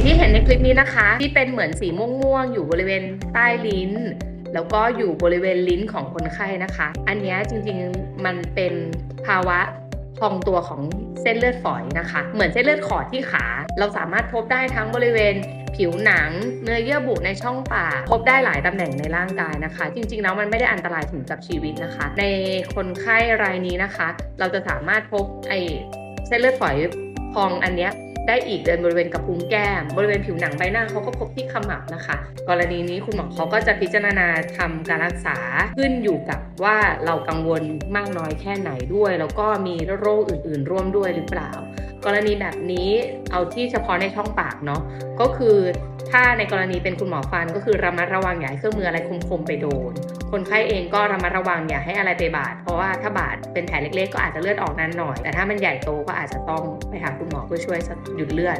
งที่เห็นในคลิปนี้นะคะ ที่เป็นเหมือนสีม่วงๆอยู่บริเวณใต้ลิ้น แล้วก็อยู่บริเวณลิ้นของคนไข้นะคะ อันนี้จริงๆมันเป็นภาวะพองตัวของเส้นเลือดฝอยนะคะ เหมือนเส้นเลือดขอดที่ขา เราสามารถพบได้ทั้งบริเวณผิวหนัง เนื้อเยื่อบุในช่องปากพบได้หลายตำแหน่งในร่างกายนะคะ จริงๆแล้วมันไม่ได้อันตรายถึงกับชีวิตนะคะ ในคนไข้รายนี้นะคะ เราจะสามารถพบไอเส้นเลือดฝอยพองอันเนี้ย ได้อีกเดินบริเวณกระพุ้งแก้ม บริเวณผิวหนังใบหน้าเขาก็พบที่ขมับนะคะ กรณีนี้คุณหมอเขาก็จะพิจารณาทำการรักษาขึ้นอยู่กับว่าเรากังวลมากน้อยแค่ไหนด้วย แล้วก็มีโรคอื่น ๆ ร่วมด้วยหรือเปล่า กรณีแบบนี้เอาที่เฉพาะในช่องปากเนาะก็คือถ้าในกรณีเป็นคุณหมอฟันก็คือระมัดระวังอย่าให้เครื่องมืออะไรคมๆไปโดน คนไข้เองก็ระมัดระวังอย่าให้อะไรไปบาด เพราะว่าถ้าบาดเป็นแผลเล็กๆ ก็อาจจะเลือดออกนานหน่อย แต่ถ้ามันใหญ่โตก็อาจจะต้องไปหาคุณหมอเพื่อช่วยหยุดเลือด